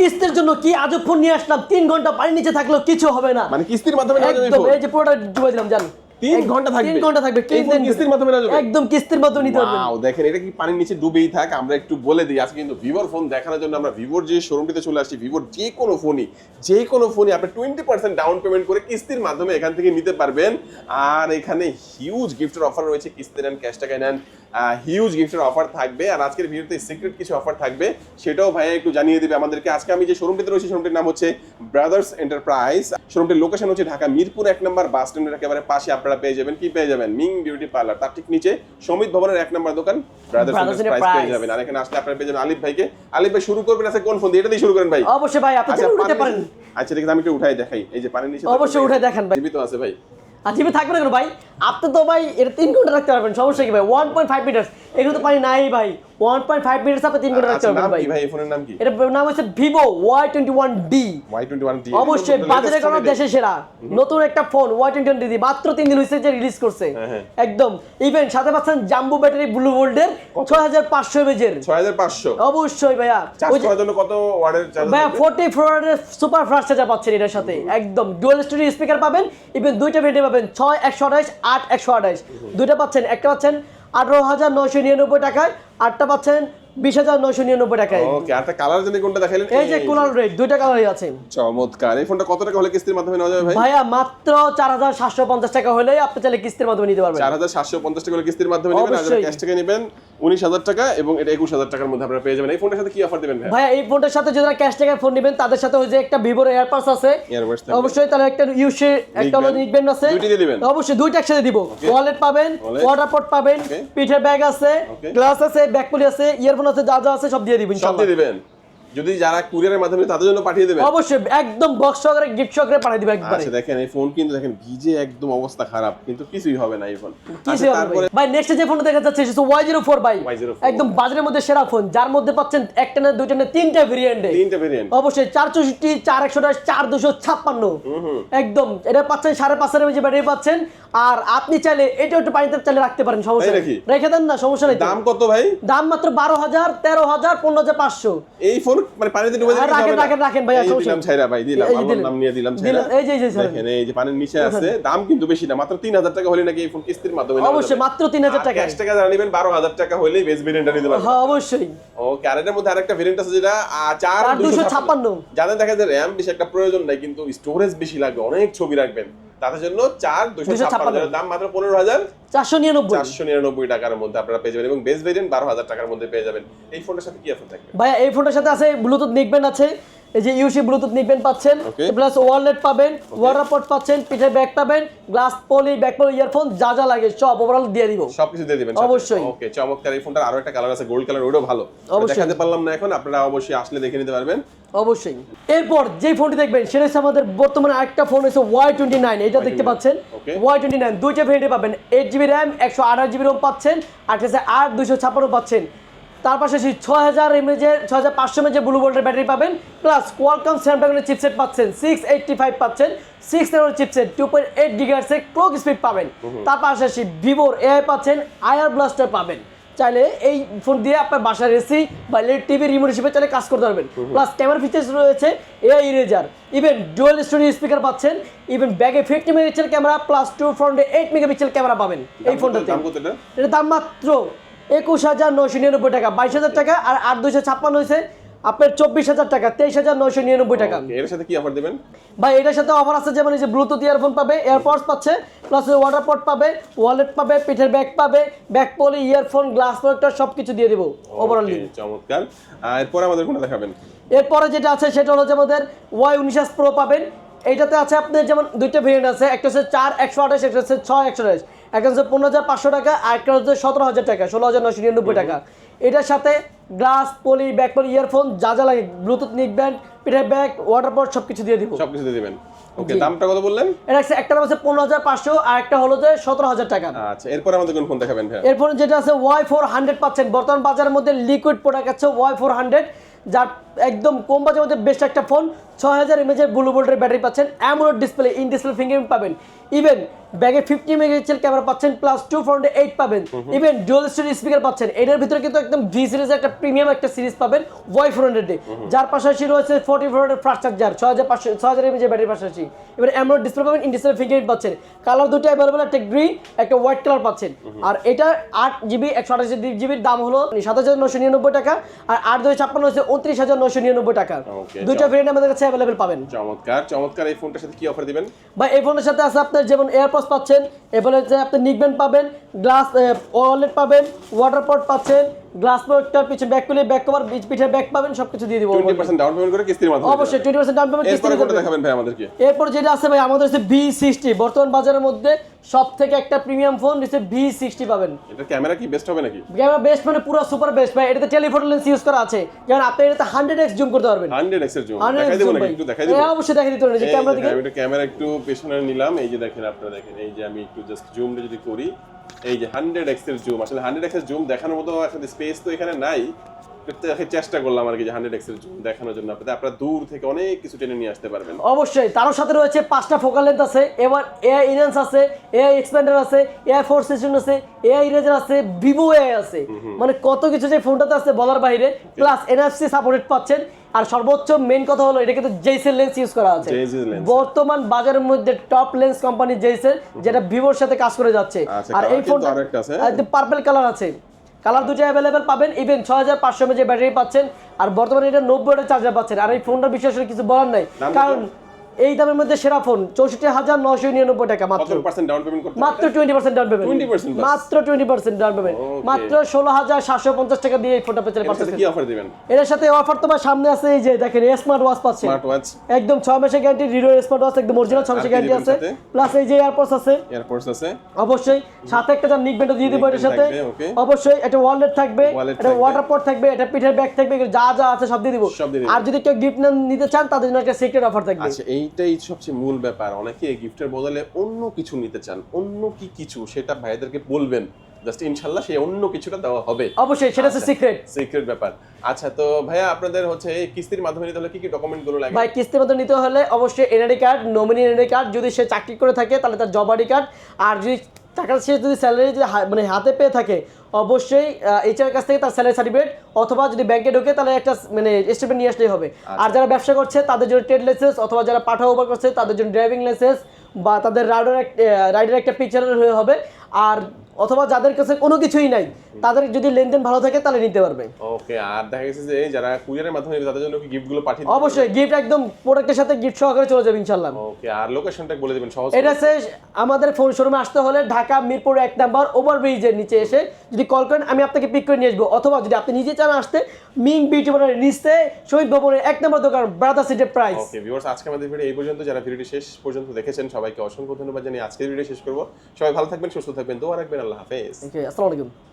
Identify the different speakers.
Speaker 1: কিস্তির জন্য কি আজব ফোন নিয়ে আসলাম? তিন ঘণ্টা পানি নিচে থাকলেও কিছু হবে না।
Speaker 2: মানে কিস্তির মাধ্যমে
Speaker 1: একদম এই যে পুরোটা ডুবে দিলাম জান।
Speaker 2: তিন ঘণ্টা থাকবে?
Speaker 1: তিন ঘণ্টা থাকবে।
Speaker 2: কিস্তির মাধ্যমে নেওয়া
Speaker 1: একদম কিস্তির মাধ্যমে নিতে পারবেন।
Speaker 2: Wow, দেখেন এটা কি পানির নিচে ডুবেই থাক? আমরা একটু বলে দিই আজকে কিন্তু ভিভোর ফোন দেখানোর জন্য আমরা ভিভোর যে শোরুমটিতে চলে আসছি ভিভোর যে কোনো ফোনই যে কোনো ফোনই আপনি টোয়েন্টি পার্সেন্ট ডাউন পেমেন্ট করে কিস্তির মাধ্যমে এখান থেকে নিতে পারবেন। আর এখানে হিউজ গিফটের অফার রয়েছে কিস্তি নেন ক্যাশ টাকায় নেন। হিউজ গিফটের অফার থাকবে। আর আজকের ভিডিওতে সিক্রেট কিছু অফার থাকবে। সেটাও ভাইয়া একটু জানিয়ে দেবে আমাদেরকে। আজকে আমি যে শোরুমটিতে রয়েছে শোরুমটির নাম হচ্ছে ব্রাদার্স এন্টারপ্রাইজ শোরুমটির লোকেশন হচ্ছে ঢাকা মিরপুর এক নম্বর বাস স্ট্যান্ডের একেবারে পাশে। আপনারা পেয়ে যাবেন। কি পেয়ে যাবেন? মিং বিউটি পার্লার তার ঠিক নিচে সমিত ভবনের এক নম্বর দোকান। ব্রাদার্স এন্টারপ্রাইজ পেয়ে যাবেন। আর এখানে আসলে আপনারা পেয়ে যাবেন আলিফ ভাইকে। আলিফ ভাই শুরু করবেন? আজকে কোন ফোন দিয়ে? এটা দিয়ে শুরু করেন ভাই।
Speaker 1: অবশ্যই ভাই আপনি
Speaker 2: আচ্ছা
Speaker 1: চাইলে উঠাতে পারেন।
Speaker 2: আচ্ছা ঠিক আছে আমি একটু উঠাই দেখাই। এই যে পানির নিচে
Speaker 1: অবশ্যই উঠাই দেখান ভাই।
Speaker 2: জীবিত আছে ভাই।
Speaker 1: আর টিভি থাকবে না কেন ভাই? আপনি তো ভাই এর তিন ঘণ্টা রাখতে পারবেন। সমস্যা কি ভাই? ওয়ান পয়েন্ট ফাইভ মিটার এগুলো তো পানি নাই ভাই। ওয়ান পয়েন্ট ফাইভ মিটার আপনি তিন ঘণ্টা রাখতে
Speaker 2: আচ্ছা,
Speaker 1: পারবেন ভাই।
Speaker 2: ভাই? ফোনের নাম কি?
Speaker 1: এটা নাম হচ্ছে Vivo Y twenty one D
Speaker 2: Y21D
Speaker 1: অবশ্যই বাজারে কোনো দেশে সেরা। নতুন একটা phone Y twenty one D মাত্র তিন দিন হয়েছে যে রিলিজ করছে।
Speaker 2: হ্যাঁ, হ্যাঁ।
Speaker 1: একদম। ইভেন সাথে পাচ্ছেন জাম্বু ব্যাটারি ব্লু গোল্ডের ছয় হাজার পাঁচশো এমএজের
Speaker 2: ছয় হাজার পাঁচশো?
Speaker 1: অবশ্যই ভাইয়া। ওই
Speaker 2: জন্য কত ওয়ার্ডের
Speaker 1: ভাইয়া forty four super fast charger পাচ্ছেন এটার সাথে। একদম। ডুয়াল স্টোরি স্পিকার পাবেন ইভেন দুইটা ভেরিয়েন্ট পাবেন ছয় একশো আঠাশ আট একশো আঠাশ। দুইটা পাচ্ছেন একটা পাচ্ছেন আঠারো হাজার নয়শো নিরানব্বই টাকায়। আটটা পাচ্ছেন বিশ হাজার নয়শো নিরানব্বই টাকায়।
Speaker 2: ওকে কালার জানি কোনটা দেখাইলেন
Speaker 1: এই যে কুলার রেড দুইটা কালারই আছে।
Speaker 2: চমৎকার। এই ফোনটা কত টাকা হলে কিস্তির মাধ্যমে নেওয়া যাবে ভাই?
Speaker 1: ভাইয়া মাত্র চার হাজার সাতশো পঞ্চাশ টাকা হলেই আপনি চাইলে কিস্তির মাধ্যমে নিতে পারবেন।
Speaker 2: চার হাজার সাতশো পঞ্চাশ টাকা হলে কিস্তির মাধ্যমে নেবেন আর ক্যাশ টাকা নেবেন উনিশ হাজার টাকা এবং এটা একুশ হাজার টাকার মধ্যে আপনারা পেয়ে যাবেন। এই ফোনটার সাথে কি অফার দেবেন ভাই
Speaker 1: এই ফোনটার সাথে যারা ক্যাশ টাকায় ফোন নেবেন তাদের সাথে ওই যে একটা ভিভোর এয়ারপাস আছে। অবশ্যই তাহলে একটা ইউসি একটা হলো। আছে।
Speaker 2: দিয়ে দিবেন?
Speaker 1: অবশ্যই দুইটা একসাথে দিব। ওয়ালেট পাবেন
Speaker 2: Wallet।
Speaker 1: ওয়াটার পট পাবেন। পিঠের ব্যাগ আছে গ্লাস আছে ব্যাকপুলি আছে ইয়ারফোন আছে যা যা আছে সব দিয়ে দিবেন
Speaker 2: সব দিয়ে দিবেন। যদি যারা কুরিয়ারের মাধ্যমে তাদের জন্য পাঠিয়ে দেবেন।
Speaker 1: অবশ্যই একদম বক্স সহকারে গিফট সহকারে পাঠিয়ে দিবে একবারে।
Speaker 2: আচ্ছা দেখেন এই ফোন কিন্তু দেখেন ভিজে একদম অবস্থা খারাপ কিন্তু কিছুই হবে না এই ফোন
Speaker 1: কি
Speaker 2: আচ্ছা, তারপরে
Speaker 1: ভাই? ভাই নেক্সট যে ফোনটা দেখা যাচ্ছে সেটা Y zero four by
Speaker 2: Y04
Speaker 1: একদম বাজারের মধ্যে সেরা ফোন যার মধ্যে পাচ্ছেন একটা না দুইটা না তিনটা ভেরিয়েন্টে
Speaker 2: তিনটা ভেরিয়েন্ট
Speaker 1: অবশ্যই চার চৌষট্টি চার একশো দশ চার দুশো ছাপ্পান্ন। একদম এটা পাচ্ছেন সাড়ে পাঁচ হাজার যে ব্যাটারি পাচ্ছেন। আর আপনি চাইলে এটা একটু পানিতে চাইলে রাখতে পারেন সমস্যা নেই। রেখে দেন না সমস্যা নেই
Speaker 2: দাম কত ভাই?
Speaker 1: দাম মাত্র বারো হাজার তেরো হাজার পনেরো হাজার পাঁচশো।
Speaker 2: এই ফোন মানে পানিতে ডুবে দিলে
Speaker 1: হ্যাঁ, রাখেন, রাখেন, রাখেন
Speaker 2: এই দিলাম ছাইরা ভাই দিলাম আমার নাম নিয়ে দিলাম ছাইরা।
Speaker 1: এই যে, এই যে,
Speaker 2: দেখেন এই যে পানির নিচে আছে দাম কিন্তু বেশি না মাত্র 3000 টাকা হলে নাকি এই ফোন কিস্তির মাধ্যমে
Speaker 1: অবশ্যই, মাত্র 3000
Speaker 2: আর
Speaker 1: টাকায়।
Speaker 2: ক্যাশ টাকা যারা নেবেন 12000 টাকা হলেই বেস ভেরিয়েন্টটা নিতে পারবেন।
Speaker 1: হ্যাঁ অবশ্যই।
Speaker 2: ওকে আর এটার মধ্যে আরেকটা ভেরিয়েন্ট আছে যেটা আহ, চার
Speaker 1: চার দুশো
Speaker 2: 256
Speaker 1: ছাপ্পান্ন।
Speaker 2: যাদের দেখা যায় র্যাম বেশি একটা প্রয়োজন নাই কিন্তু স্টোরেজ বেশি লাগবে অনেক ছবি রাখবেন। তাদের জন্য চার দুশো
Speaker 1: 256
Speaker 2: ছাপ্পান্ন দাম মাত্র পনেরো হাজার
Speaker 1: চারশো নিরানব্বই।
Speaker 2: চারশো নিরানব্বই টাকার মধ্যে আপনারা পেয়ে যাবেন এবং বেস ভেরিয়েন্ট বারো হাজার টাকার মধ্যে পেয়ে যাবেন। এই ফোনটার সাথে কি অফার থাকবে?
Speaker 1: ভাইয়া এই ফোনটার সাথে আছে ব্লুটুথ নেকব্যান্ড আছে এই যে ইউসি ব্লুটুথ নিকবেন্ড পাচ্ছেন প্লাস ওয়ালেট পাবেন পাচ্ছেন পিঠে ব্যাগ পাবেন glass poly back poly earphone যা যা লাগে সব ওভারঅল দিয়ে দিব।
Speaker 2: সবকিছু দিয়ে দিবেন
Speaker 1: অবশ্যই।
Speaker 2: ওকে চমৎকার এই ফোনটার আরও একটা কালার আছে গোল্ড কালার ওটাও ভালো। দেখাতে পারলাম না এখন আপনারা অবশ্যই আসলে দেখে নিতে পারবেন।
Speaker 1: অবশ্যই। এরপর যে ফোনটি দেখবেন সেটা হচ্ছে আমাদের বর্তমানে আরেকটা ফোন হচ্ছে ওয়াই টোয়েন্টি নাইন এটা দেখতে পাচ্ছেন? ওয়াই টোয়েন্টি নাইন দুইটা ভেরিয়েন্টে পাবেন এইট জিবি র্যাম একশো আঠাশ জিবি রোম পাচ্ছেন আর আট দুশো ছাপ্পান্ন পাচ্ছেন। তার পাশে সেই ছয় হাজার এমএজের ছয় হাজার পাঁচশো এমএজের ব্লু ভোল্টের ব্যাটারি পাবেন। প্লাস কোয়ালকম স্ন্যাপড্রাগনের চিপসেট পাচ্ছেন সিক্স এইটটি ফাইভ পাচ্ছেন six seven chipset two point eight গিগার্সের clock speed পাবেন। তার পাশাপাশি ভিভোর এআই পাচ্ছেন আয়ার ব্লাস্টার পাবেন। চাইলে এই ফোন দিয়ে আপনার বাসার এসি বা এলইডি টিভি রিমোট হিসেবে চাইলে কাজ করতে পারবেন। প্লাস ক্যামেরা ফিচার্স রয়েছে AI eraser even dual stereo speaker পাচ্ছেন ইভেন ব্যাগে fifty megapixel camera plus two ফ্রন্টে এইট মেগাপিক্সেল ক্যামেরা পাবেন এই ফোনটাতে
Speaker 2: এটা?
Speaker 1: এটার দাম মাত্র একুশ হাজার নয়শো নিরানব্বই টাকা বাইশ হাজার টাকা আর আট দুশো ছাপ্পান্ন হয়েছে। আপনার চব্বিশ হাজার টাকা তেইশ হাজার নয়শো নিরানব্বই টাকা।
Speaker 2: এর সাথে কি অফার দিবেন?
Speaker 1: ভাই এটার সাথে অফার আছে যেমন এই যে ব্লুটুথ ইয়ারফোন পাবে এয়ারপডস পাচ্ছে প্লাস ওয়াটার পট পাবে ওয়ালেট পাবে পিঠের ব্যাগ পাবে bag poly earphone glass protector সব কিছু দিয়ে দিব ওভারঅল
Speaker 2: চমৎকার। এরপর আমাদের কোনটা দেখাবেন?
Speaker 1: এরপরে যেটা আছে সেটা হলো যে আমাদের ওয়াই উনিশ প্রো পাবেন এইটাতে আছে আপনার যেমন দুইটা ভেরিয়েন্ট আছে একটা হচ্ছে চার একশো আঠাশ একটা হচ্ছে ছয় একশো আঠাশ। একটা হচ্ছে পনেরো হাজার পাঁচশো টাকা আর একটা হচ্ছে সতেরো হাজার টাকা ষোলো হাজার নশো নিরানব্বই টাকা। এটার সাথে glass poly back poly earphone যা যা লাগে ব্লুটুথ নিক ব্যান্ড পিঠের ব্যাগ ওয়াটার পট সব কিছু দিয়ে দিব।
Speaker 2: সব কিছু দিয়ে দিবেন। ওকে দামটা কত বললেন?
Speaker 1: এটা হচ্ছে একটা দাম আছে পনেরো হাজার পাঁচশো আর একটা হলো যে সতেরো হাজার টাকা।
Speaker 2: আচ্ছা এরপর আমাদের কোন ফোন দেখাবেন ভাই
Speaker 1: এরপর যেটা আছে ওয়াই ফোর হান্ড্রেড পাচ্ছেন। বর্তমান বাজারের মধ্যে লিকুইড প্রোডাক্ট আছে ওয়াই ফোর হান্ড্রেড যার একদম কম বাজের মধ্যে বেস্ট একটা ফোন ছয় হাজার এমএজের ব্লু ভোল্টের ব্যাটারি পাচ্ছেন AMOLED display in display fingerprint পাবেন ইভেন ব্যাগে ফিফটি মেগাপিক্সেল ক্যামেরা পাচ্ছেন প্লাস টু ফ্রন্টে এইট পাবেন। ইভেন ডুয়াল স্টোরি স্পিকার পাচ্ছেন। এটার ভিতরে কিন্তু একদম ভি সিরিজের একটা প্রিমিয়াম একটা সিরিজ পাবেন ওয়াই ফোর হান্ড্রেডে যার পাশাপাশি রয়েছে forty four hundred fast charger ছয় হাজার পাঁচশো ছয় হাজার এমএজের ব্যাটারি পাশাপাশি। এবার অ্যামোলেড ডিসপ্লে পাবেন ইন ডিসপ্লে ফিঙ্গারপ্রিন্ট পাচ্ছেন। কালার দুটো অ্যাভেলেবল একটা গ্রিন একটা হোয়াইট কালার পাচ্ছেন। আর এটা আট জিবি একশো আঠাশ জিবির দাম হলো সাত হাজার নশো নিরানব্বই টাকা আর আট দুই ছাপ্পান্ন হচ্ছে উনত্রিশ হাজার নশো নিরানব্বই টাকা। দুইটা ভেরিয়েন্ট আমাদের কাছে অ্যাভেলেবেল পাবেন।
Speaker 2: চমৎকার চমৎকার এই ফোনটার সাথে কি অফার দিবেন?
Speaker 1: বা এই ফোনের সাথে আছে আপনার যেমন এয়ারপডস পাচ্ছেন এরপরে যে আপনি নিকবেন পাবেন গ্লাস ওয়ালেট পাবেন ওয়াটার পট পাচ্ছেন গ্লাস প্রোটেক্টর পিছনে ব্যাক খুলে ব্যাক কভার বিচ পিঠে ব্যাক পাবেন সবকিছু দিয়ে দিব
Speaker 2: টোয়েন্টি পার্সেন্ট ডাউন পেমেন্ট করে কিস্তির মাধ্যমে
Speaker 1: অবশ্যই টোয়েন্টি পার্সেন্ট ডাউন পেমেন্ট
Speaker 2: এরপরে কোনটা দেখাবেন ভাই আমাদেরকে?
Speaker 1: এরপর যেটা আছে ভাই আমাদের ভি সিক্সটি বর্তমান বাজারের মধ্যে সব থেকে একটা প্রিমিয়াম ফোন ভি সিক্সটি পাবেন।
Speaker 2: এটা ক্যামেরা কি বেস্ট হবে নাকি?
Speaker 1: ক্যামেরা বেস্ট মানে পুরো সুপার বেস্ট ভাই এটাতে টেলিফোটো লেন্স ইউজ করা আছে। যেমন আপনি এটাতে হান্ড্রেড এক্স জুম করতে পারবেন।
Speaker 2: হান্ড্রেড এক্সের জুম দেখাই দেবো নাকি? একটু দেখাই দেবো।
Speaker 1: হ্যাঁ, অবশ্যই দেখাই দিতে পারেন যে ক্যামেরা দিকে
Speaker 2: আমি একটা ক্যামেরা একটু পেছনে নিলাম। এই যে দেখেন আপনারা দেখেন এই যে আমি একটু জাস্ট জুম যদি করি এই যে হান্ড্রেড এক্সের জুম আসলে হান্ড্রেড এক্সের জুম দেখানোর মতো আসলে স্পেস তো এখানে নাই। একটু চেষ্টা করলাম আর কি যে হান্ড্রেড এক্সের জুম দেখানোর জন্য। আপনাদের আপনারা দূর থেকে অনেক কিছু টেনে নিয়ে আসতে পারবেন।
Speaker 1: অবশ্যই তার সাথে রয়েছে পাঁচটা ফোকাল লেন্থ আছে এবার এআই আছে এআই এক্সপ্যান্ডার আছে এআই ফোর সেশন আছে এআই ইরেজার আছে ভিভো এআই আছে। মানে কত কিছু যে ফোনটাতে আছে বলার বাইরে প্লাস এনএফসি সাপোর্টেড পাচ্ছেন। আর সর্বোচ্চ মেন কথা হলো এটা কিন্তু জেইসেল লেন্স ইউজ করা আছে। বর্তমান বাজারের মধ্যে টপ লেন্স কোম্পানি জেইসেল যেটা ভিভোর সাথে কাজ করে যাচ্ছে।
Speaker 2: আচ্ছা,
Speaker 1: আর এই ফোনটা পার্পল কালার আছে। কালার দুটো অ্যাভেলেবেল পাবেন ইভেন ছয় হাজার পাঁচশো এমএজের ব্যাটারি পাচ্ছেন আর বর্তমানে এটা নব্বই চার্জার পাচ্ছেন। আর এই ফোনটার বিশেষ করে কিছু বলার নাই। কারণ এই দামের মধ্যে সেরা ফোন চৌষট্টি হাজার নশো নিরানব্বই টাকা মাত্র। মাত্র টোয়েন্টি পার্সেন্ট ডাউন পেমেন্ট মাত্র টোয়েন্টি পার্সেন্ট ডাউন পেমেন্ট মাত্র ষোলো হাজার সাতশো পঞ্চাশ টাকা দিয়ে এই ফোনটা পেতে
Speaker 2: অফার দিবেন?
Speaker 1: সাথে অফার তোমার সামনে আছে এই যে দেখেন স্মার্ট ওয়াচ
Speaker 2: ওয়াচ
Speaker 1: একদম ছয় মাসের গ্যারান্টি রিডো স্মার্ট ওয়াচ একদম অরিজিনাল ছয় মাসের গ্যারান্টি আছে। প্লাস এই যে এয়ারপোর্টস আছে।
Speaker 2: এয়ারপোর্টস আছে।
Speaker 1: অবশ্যই। সাথে একটা যার নিক দিয়ে দিব এটার সাথে। অবশ্যই একটা ওয়ালেট থাকবে
Speaker 2: থাকবে।
Speaker 1: ওয়াটার পট থাকবে একটা পিঠের ব্যাগ থাকবে যা যা আছে সব দিয়ে দিব। আর যদি কেউ গিফট নিতে চান তাদের জন্য একটা সিক্রেট অফার থাকবে।
Speaker 2: আচ্ছা এইটাই সবচেয়ে মূল ব্যাপার। অনেকে গিফটের বদলে অন্য কিছু নিতে চান অন্য কি কিছু সেটা ভাইদেরকে বলবেন। জাস্ট ইনশাল্লাহ সে অন্য কিছুটা দেওয়া হবে।
Speaker 1: অবশ্যই সেটা হচ্ছে সিক্রেট
Speaker 2: সিক্রেট ব্যাপার। আচ্ছা তো ভাইয়া আপনাদের হচ্ছে এই কিস্তির মাধ্যমে নিতে হলে কি কি ডকুমেন্টগুলো লাগে?
Speaker 1: ভাই কিস্তির মাধ্যমে নিতে হলে অবশ্যই NID card nominee NID card যদি সে চাকরি করে থাকে তাহলে তার জব আইডি কার্ড আর যদি টাকা সে যদি স্যালারি যদি মানে হাতে পেয়ে থাকে অবশ্যই এইচআর কাছ থেকে তার স্যালারি সার্টিফিকেট অথবা যদি ব্যাংকে ঢোকে তাহলে একটা মানে স্টেটমেন্ট নিয়ে আসলেই হবে। আর যারা ব্যবসা করছে তাদের জন্য ট্রেড লাইসেন্স অথবা যারা পাঠা ওভার করছে তাদের জন্য ড্রাইভিং লাইসেন্স বা তাদের রাইডার রাইডার একটা পিকচার হয়ে হবে। আর অথবা যাদের কাছে কোনো কিছুই নাই তাদের যদি লেনদেন ভালো থাকে তাহলে নিতে পারবে।
Speaker 2: ওকে আর দেখা গেছে যে যারা কুরিয়ারের মাধ্যমে নেবে তাদের জন্য কি গিফটগুলো পাঠিয়ে
Speaker 1: অবশ্যই গিফট একদম প্রোডাক্টের সাথে গিফট সহকারে চলে যাবে ইনশাল্লাহ
Speaker 2: ওকে আর লোকেশনটা বলে দিবেন সহজ
Speaker 1: এটা হচ্ছে আমাদের ফোন শোরুমে আসতে হলে ঢাকা মিরপুর এক নাম্বার ওভারব্রিজের নিচে এসে যদি কল করেন আমি আপনাকে পিক করে নিয়ে আসব। অথবা যদি আপনি নিজে চান আসতে মিং বিউটি পার্লার নিচে শহীদ ভবনের এক নম্বর দোকান ব্রাদার সিটের প্রাইস
Speaker 2: ওকে ভিউয়ার্স আজকে আমাদের ভিডিও এই পর্যন্ত। যারা ভিডিওটি শেষ পর্যন্ত দেখেছেন সবাইকে অসংখ্য ধন্যবাদ জানিয়ে আজকের ভিডিও শেষ করব। সবাই ভালো থাকবেন সুস্থ থাকবেন দোয়া রাখবেন। আল্লাহ হাফেজ
Speaker 1: ওকে আসসালামু আলাইকুম